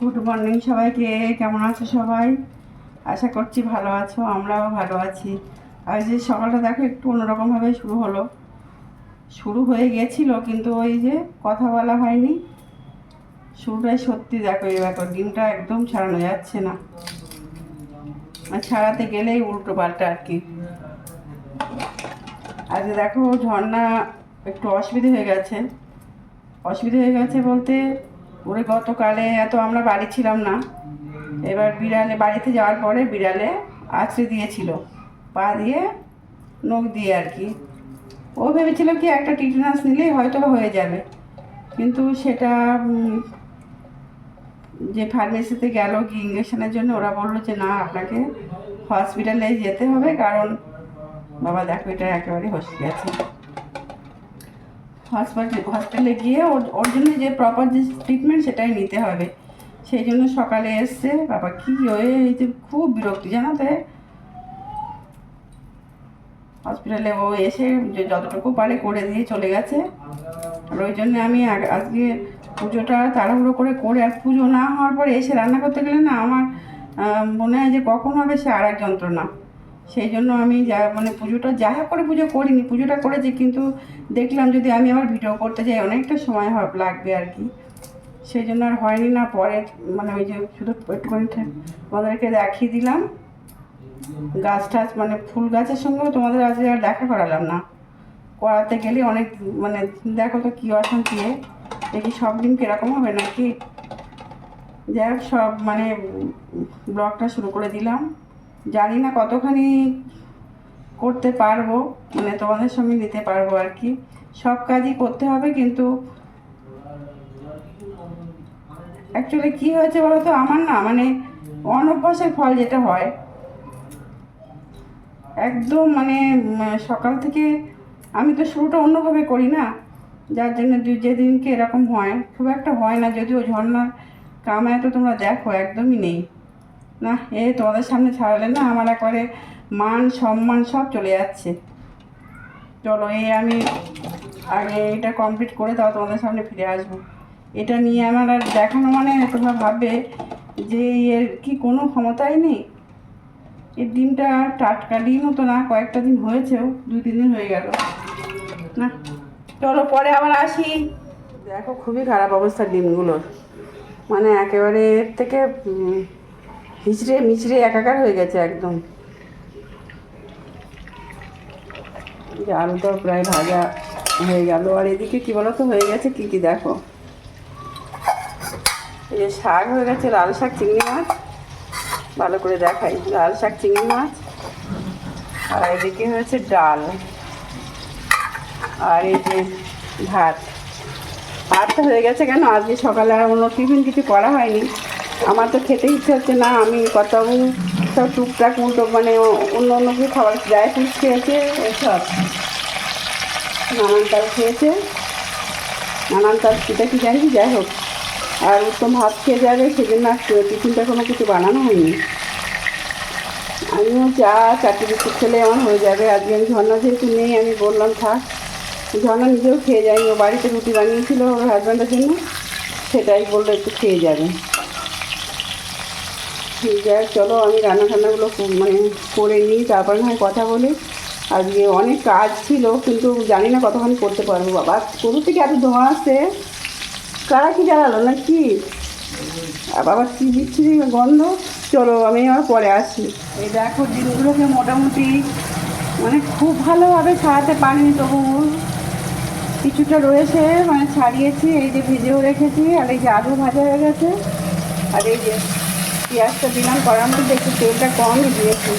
Good morning সবাইকে, কেমন আছো সবাই? আশা করছি ভালো আছো, আমরাও ভালো আছি। আর যে সকালটা দেখো, একটু অন্যরকমভাবে শুরু হলো। শুরু হয়ে গেছিল, কিন্তু ওই যে কথা বলা হয়নি। শুরুটাই সত্যি দেখো, এই দেখো ডিমটা একদম ছাড়ানো যাচ্ছে না। আর ছাড়াতে গেলেই উল্টো পাল্টা আর কি। আজকে দেখো, ঝর্ণা একটু অসুবিধে হয়ে গেছে। অসুবিধা হয়ে গেছে বলতে ওরে গতকালে এত আমরা বাড়ি ছিলাম না। এবার বিড়ালে, বাড়িতে যাওয়ার পরে বিড়ালে আছড়ে দিয়েছিল। পা দিয়ে নখ দিয়ে আর কি। ও ভেবেছিল কি একটা টিটেনাস নিলেই হয়তো হয়ে যাবে। কিন্তু সেটা যে ফার্মেসিতে গেল কি ইঞ্জেকশনের জন্য, ওরা বলল যে না, আপনাকে হসপিটালে যেতে হবে, কারণ বাবা দেখো এটা একেবারে হসে গেছে। হসপিটাল হসপিটালে গিয়ে ওর ওর জন্য যে প্রপার যে ট্রিটমেন্ট সেটাই নিতে হবে। সেই জন্য সকালে এসছে, বাবা কি হয়ে যে খুব বিরক্তি, জানো তো? হসপিটালে ও এসে যে যতটুকু পারে করে দিয়ে চলে গেছে। আর ওই জন্য আমি আজকে পুজোটা তাড়াহুড়ো করে করে আর পুজো না হওয়ার পরে এসে রান্না করতে গেলে না আমার মনে হয় যে কখন হবে সে আর এক যন্ত্রণা। সেই জন্য আমি যা মানে পুজোটা যা হোক করে পুজো করিনি, পুজোটা করেছি, কিন্তু দেখলাম যদি আমি আবার ভিডিও করতে যাই, অনেকটা সময় লাগবে আর কি। সেই জন্য আর হয়নি না, পরে মানে ওই যে শুধু একটুখানি তোমাদেরকে দেখিয়ে দিলাম। গাছ টাছ মানে ফুল গাছের সঙ্গেও তোমাদের আজকে আর দেখা করালাম না। করাতে গেলে অনেক মানে দেখো তো কী অশান্তি। দেখি সব দিন কীরকম হবে নাকি? যাই হোক, সব মানে ব্লগটা শুরু করে দিলাম। জানি না কতখানি করতে পারব মানে তোমাদের সঙ্গে নিতে পারব আর কি। সব কাজই করতে হবে, কিন্তু অ্যাকচুয়ালি কী হয়েছে বলো তো আমার না মানে অনভ্যাসের ফল যেটা হয়, একদম মানে সকাল থেকে আমি তো শুরুটা অন্যভাবে করি না, যার জন্য দু- যেদিনকে এরকম হয়। খুব একটা হয় না, যদিও ঝর্ণার কামায় তো তোমরা দেখো, একদমই নেই। না এ তোমাদের সামনে ছাড়ালে না আমার একবারে মান, সম্মান সব চলে যাচ্ছে। চলো, এই আমি আগে এটা কমপ্লিট করে দাও তোমাদের সামনে ফিরে আসব। এটা নিয়ে আমার আর দেখানো মানে তোমরা ভাববে যে এর কি কোনো ক্ষমতাই নেই। এর ডিমটা টাটকা ডিমও তো না, কয়েকটা দিন হয়েছেও, দু, তিন দিন হয়ে গেল। না, চলো, পরে আবার আসি। দেখো, খুবই খারাপ অবস্থা ডিমগুলোর মানে একেবারে এর থেকে হিচড়ে মিচড়ে একাকার হয়ে গেছে একদম। আলুটাও প্রায় ভাজা হয়ে গেল। আর এদিকে কি বলো তো হয়ে গেছে কি কি দেখো। এই যে শাক হয়ে গেছে, লাল শাক, চিংড়ি মাছ। ভালো করে দেখাই, লাল শাক, চিংড়ি মাছ। আর এদিকে হয়েছে ডাল। আর এই যে ভাত। ভাতটা হয়ে গেছে কেন? আজকে সকালে আর অন্য টিফিন কিছু করা হয়নি। আমার তো খেতে ইচ্ছে হচ্ছে না, আমি কত সব টুকটাক উল্টো মানে অন্য অন্য কিছু খাবার ড্রাই ফ্রুটস খেয়েছে, এসব। নানান তাল খেয়েছে। নানান তাল সেটা কি জানি, যাই হোক। আর উত্তম ভাত খেয়ে যাবে, সেজন্য আর টিফিনটা কোনো কিছু বানানো হয়নি। আমিও চা, চারটে বিস্কুট খেলে আমার হয়ে যাবে। আজকে আমি ঝর্ণা যেহেতু নেই, আমি বললাম থাক। ঝর্ণা নিজেও খেয়ে যায়নি, ও বাড়িতে রুটি বানিয়েছিল ওর হাজব্যান্ডের জন্য। সেটাই বলল একটু খেয়ে যাবে। যাই হোক, চলো আমি রান্না টান্নাগুলো মানে করে নিই তারপরে না কথা বলি। আজকে অনেক কাজ ছিল কিন্তু জানি না কতক্ষণ করতে পারব। বাবা গরু থেকে এত ধোঁয়া আসে। কারা কি জ্বালালো না কি বাবা কি বিচ্ছিরি গন্ধ? চলো আমি আবার পরে আসি। এই দেখো দিনগুলোকে মোটামুটি মানে খুব ভালোভাবে ছাড়াতে পারিনি তবু। কিছুটা রয়েছে মানে ছাড়িয়েছি এই যে ভেজেও রেখেছি আর এই যে আলু ভাজা হয়ে গেছে। আর এই যে পেঁয়াজটা দিলাম করার মধ্যে একটু তেলটা কমই দিয়েছি।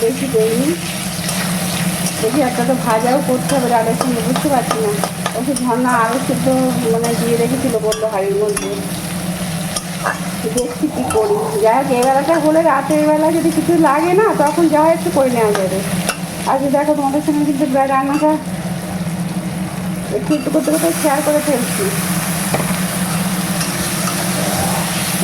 বেশি দেয়নি দেখি একটা তো ভাজাও করতে হবে দাদার সঙ্গে বুঝতে পারছি না। ওকে ঝর্ণা আরও সেদ্ধ মানে দিয়ে রেখেছিলো বলল হাড়ির মধ্যে। দেখছি কী করি। যাই হোক, এবেলাটা হলে রাতের বেলা যদি কিছু লাগে না, তখন যা একটু করে নেওয়া যাবে। আজকে দেখো তোমাদের সঙ্গে কিন্তু রান্নাটা একটু একটু করতে করতে শেয়ার করে ফেলছি।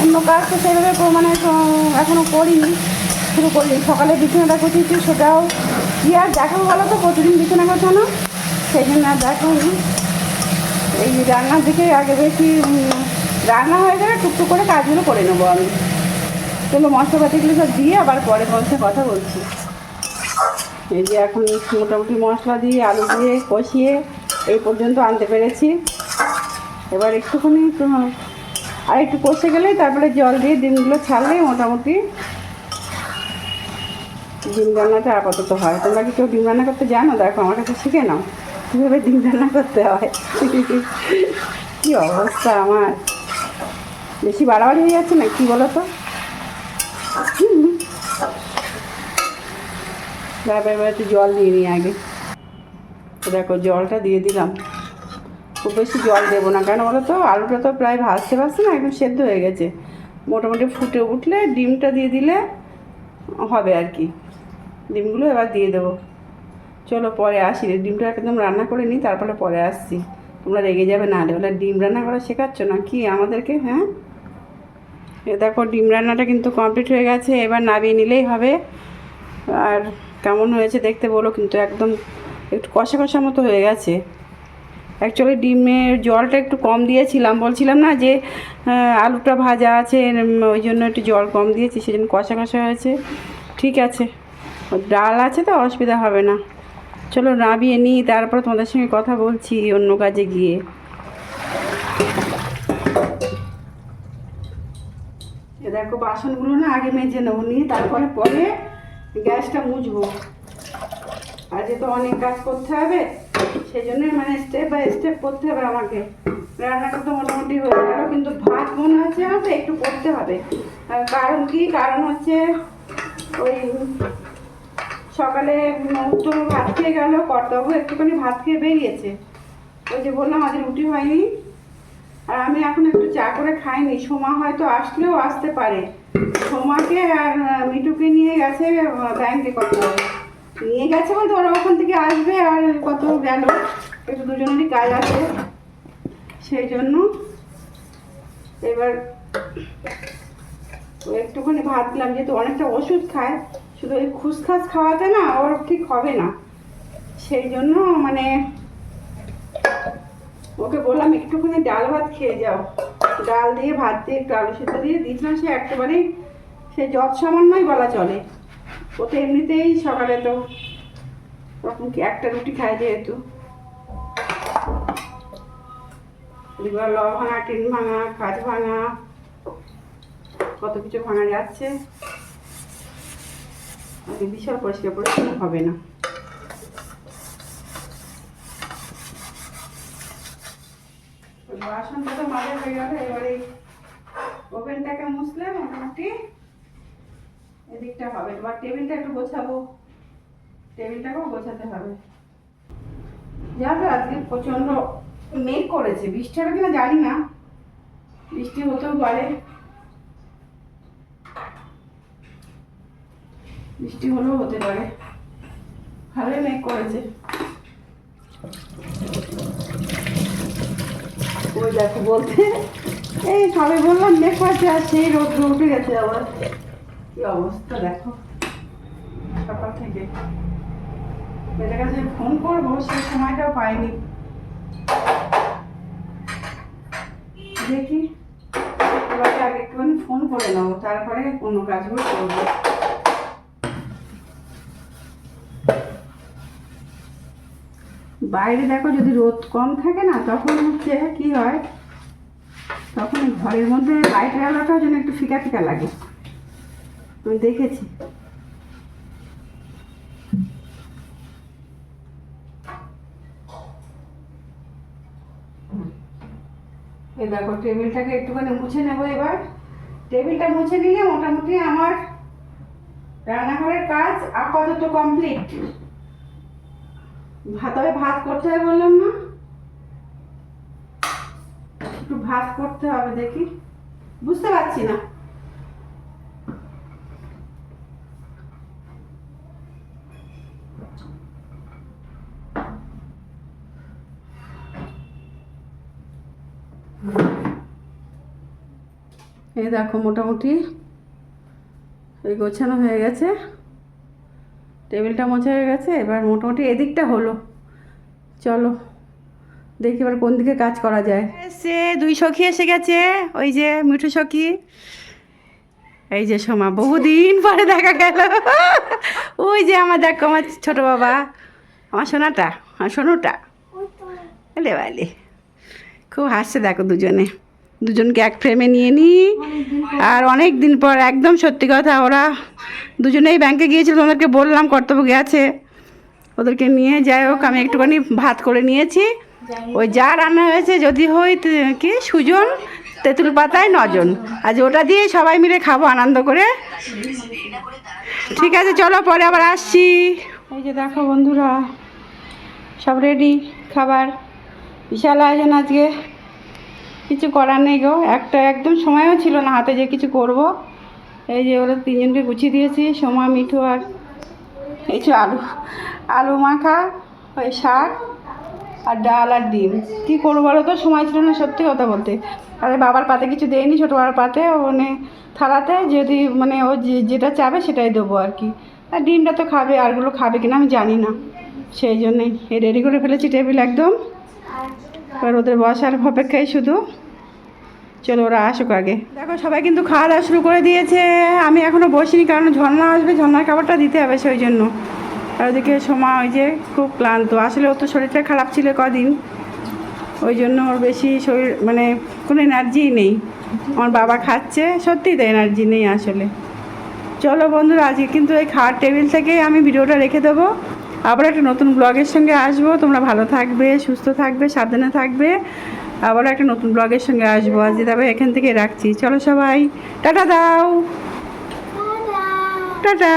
অন্য কাজ তো সেভাবে মানে এখনও করিনি, শুরু করিনি সকালে বিছানাটা গুছিয়েছি সেটাও কি আর দেখাবো বলো তো, প্রতিদিন বিছানা গোছানো? সেই জন্য আর দেখানি এই রান্নার দিকে আগে বেশি রান্না হয়ে গেলে টুকটুক করে কাজগুলো করে নেব আমি। চলো, মশলাপাতিগুলো সব দিয়ে আবার পরে বলছে কথা বলছি। এই যে এখন মোটামুটি মশলা দিয়ে, আলু দিয়ে কষিয়ে এই পর্যন্ত আনতে পেরেছি। এবার একটুখানি একটু আর একটু কষে গেলেই তারপরে জল দিয়ে ডিমগুলো ছাড়লেই মোটামুটি ডিম রান্নাটা আপাতত হয়। তোমরা কি কেউ ডিম রান্না করতে জানো? দেখো, আমার কাছে শিখে নাও কীভাবে ডিম রান্না করতে হয়। কী অবস্থা আমার? বেশি বাড়াবাড়ি হয়ে যাচ্ছে না কি বলো তো তারপর একটু জল দিয়ে নিই আগে। দেখো, জলটা দিয়ে দিলাম। খুব বেশি জল দেবো না। কেন বলো তো? আলুটা তো প্রায় ভাজতে ভাজতে না একদম সেদ্ধ হয়ে গেছে। মোটামুটি ফুটে উঠলে ডিমটা দিয়ে দিলে হবে আর কি। ডিমগুলো এবার দিয়ে দেবো। চলো পরে আসি ডিমটা একদম রান্না করে নিই, তারপরে পরে আসছি। তোমরা রেগে যাবে না হলে বলে ডিম রান্না করা শেখাচ্ছ না কি আমাদেরকে? হ্যাঁ? এ দেখো, ডিম রান্নাটা কিন্তু কমপ্লিট হয়ে গেছে। এবার নামিয়ে নিলেই হবে। আর কেমন হয়েছে দেখতে বলো, কিন্তু একদম একটু কষা কষা মতো হয়ে গেছে। অ্যাকচুয়ালি ডিমের জলটা একটু কম দিয়েছিলাম। বলছিলাম না যে আলুটা ভাজা আছে ওই জন্য একটু জল কম দিয়েছি, সেজন্য কষা কষা হয়েছে। ঠিক আছে। ডাল আছে তো, অসুবিধা হবে না। চলো নাবিয়ে নিই, তারপর তোমাদের সঙ্গে কথা বলছি অন্য কাজে গিয়ে। দেখো, বাসনগুলো না আগে মেজে নেব, নিয়ে তারপরে পরে গ্যাসটা মুছবো। আজকে তো অনেক কাজ করতে হবে। সেই জন্য মানে স্টেপ বাই স্টেপ করতে হবে আমাকে। রান্নাটা তো মোটামুটি হয়ে গেল, কিন্তু ভাত মনে হচ্ছে আমার তো, একটু করতে হবে। কারণ কি? কারণ হচ্ছে ওই সকালে উত্তম ভাত খেয়ে গেল কর্তাবু একটুখানি ভাত খেয়ে বেরিয়েছে। ওই যে বললাম, আজ রুটি হয়নি। আর আমি এখন একটু চা করে খাইনি। সোমা হয়তো আসলেও আসতে পারে। সোমাকে আর মিটুকে নিয়ে গেছে ব্যাংকে কত নিয়ে গেছে বলতে ওরা ওখান থেকে আসবে আর কত গেল। একটু দুজনেরই কাজ আছে। সেই জন্য এবার একটুখানি ভাত দিলাম, যেহেতু অনেকটা ওষুধ খায়, শুধু ওই খুসখাস খাওয়াতে না, ওর ঠিক হবে না। সেই জন্য মানে ওকে বললাম, একটুখানি ডাল ভাত খেয়ে যাও। ডাল দিয়ে, ভাত দিয়ে, একটু আলু সেদ্ধ দিয়ে, দিয়েছিলাম সে একেবারেই সে যত সামান্যই বলা চলে। ও তো এমনিতেই সকালে তো তখন কি একটা রুটি খায় যেহেতু। ল ভাঙা, টিন ভাঙা কাজ ভাঙা, কত কিছু ভাঙা যাচ্ছে। বিশাল পরিষ্কার পরিচ্ছন্ন হবে না। বাসনটা তো মাঝে হয়ে গেল, এবারে ওভেনটাকে মুছলে মোটামুটি। এদিকটা হবে। এবার টেবিলটা একটু গোছাবো। টেবিলটাকেও গোছাতে হবে। যাবে আজকে প্রচণ্ড মেঘ করেছে। বৃষ্টি হবে কিনা জানি না। বৃষ্টি হতেও পারে। বৃষ্টি হলেও হতে পারে। ভালোই মেঘ করেছে। ওই দেখো বলতে এই সবে বললাম মেঘ করেছে আর সেই রোদ উঠে গেছে আবার। কি অবস্থা দেখো। সকাল থেকে। মেয়েটার কাছে ফোন করব সেই সময়টাও পাইনি। দেখি, এবার আগে একটুখানি ফোন করে নেব, তারপরে অন্য কাজগুলো করব। বাইরে দেখো, যদি রোদ কম থাকে না, তখন হচ্ছে কি হয়? তখন ঘরের মধ্যে লাইটের আলোটাও যেন একটু ফিকা ফিকা লাগে। আমি দেখেছি। এই দেখো, টেবিলটাকে একটুখানি মুছে নেব এবার। টেবিলটা মুছে নিলে মোটামুটি আমার রান্নাঘরের কাজ আপাতত কমপ্লিট। ভাত হবে ভাত করতে হবে বললাম না। একটু ভাত করতে হবে দেখি। বুঝতে পারছি না। দেখো মোটামুটি ওই গোছানো হয়ে গেছে। টেবিলটা মোছা হয়ে গেছে এবার মোটামুটি এদিকটা হলো। চলো দেখি এবার কোন দিকে কাজ করা যায়। এসে দুই সখী এসে গেছে ওই যে মিঠু সখী। এই যে সোমা বহুদিন পরে দেখা গেল। ওই যে আমার দেখো আমার ছোট বাবা আমার সোনাটা আমার সোনুটা। এলে বালি। খুব হাসছে দেখো দুজনে। দুজনকে এক ফ্রেমে নিয়ে নিই। আর অনেক দিন পর একদম সত্যি কথা, ওরা দুজনেই ব্যাংকে গিয়েছিল, ওদেরকে বললাম কর্তব্য গেছে। ওদেরকে নিয়ে যাই হোক, আমি একটুখানি ভাত করে নিয়েছি। ওই যা রান্না হয়েছে, যদি হই কি, সুজন, তেঁতুল পাতায় নজন। আজ ওটা দিয়ে সবাই মিলে খাব আনন্দ করে। ঠিক আছে, চলো পরে আবার আসছি। এই যে দেখো বন্ধুরা, সব রেডি খাবার। বিশাল আয়োজন আজকে। কিছু করার নেই গো। একটা একদম সময়ও ছিল না হাতে যে কিছু করব। এই যে ওরা তিনজনকে গুছিয়ে দিয়েছি, সোমা, মিঠু আর কিছু আলু। আলু মাখা, ওই শাক আর ডাল আর ডিম। কী করব বলো তো? সময় ছিল না সত্যি কথা বলতে। আরে বাবার পাতে কিছু দেয়নি, ছোটো বাবার পাতে। মানে থালাতে যদি মানে ও যেটা চাবে সেটাই দেবো আর কি। আর ডিমটা তো খাবে আরগুলো খাবে কিনা আমি জানি না। সেই জন্যই রেডি করে ফেলেছি টেবিল একদম। এবার ওদের বসার অপেক্ষায় শুধু। চলো ওরা আসুক আগে। দেখো, সবাই কিন্তু খাওয়া দাওয়া শুরু করে দিয়েছে। আমি এখনও বসিনি কারণ ঝর্ণা আসবে, ঝর্ণার খাবারটা দিতে হবে সেই জন্য। আর ওদিকে সময় ওই যে খুব ক্লান্ত। আসলে ওর তো শরীরটা খারাপ ছিল কদিন। ওই জন্য ওর বেশি শরীর মানে কোনো এনার্জিই নেই। আমার বাবা খাচ্ছে, সত্যিই তো এনার্জি নেই আসলে। চলো বন্ধুরা, আজকে কিন্তু এই খাওয়ার টেবিল থেকে আমি ভিডিওটা রেখে দেবো। আবার একটা নতুন ব্লগের সঙ্গে আসব। তোমরা ভালো থাকবে, সুস্থ থাকবে, সাবধানে থাকবে। আবার একটা নতুন ব্লগের সঙ্গে আসব। আজকে তবে এখান থেকে রাখছি। চলো সবাই। টাটা দাও। টাটা।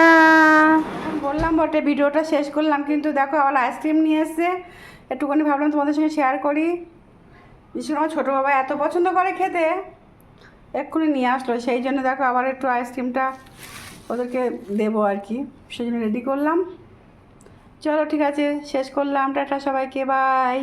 বললাম বটে, ভিডিওটা শেষ করলাম, কিন্তু দেখো আবার আইসক্রিম নিয়ে এসছে। একটুখানি ভাবলাম তোমাদের সঙ্গে শেয়ার করি। করে আমার ছোটো বাবা এত পছন্দ করে খেতে। এক্ষুনি নিয়ে আসলো। সেই জন্য দেখো আবার একটু আইসক্রিমটা ওদেরকে দেবো আর কি। সেই জন্য রেডি করলাম। চলো ঠিক আছে শেষ করলাম টাটা সবাইকে বাই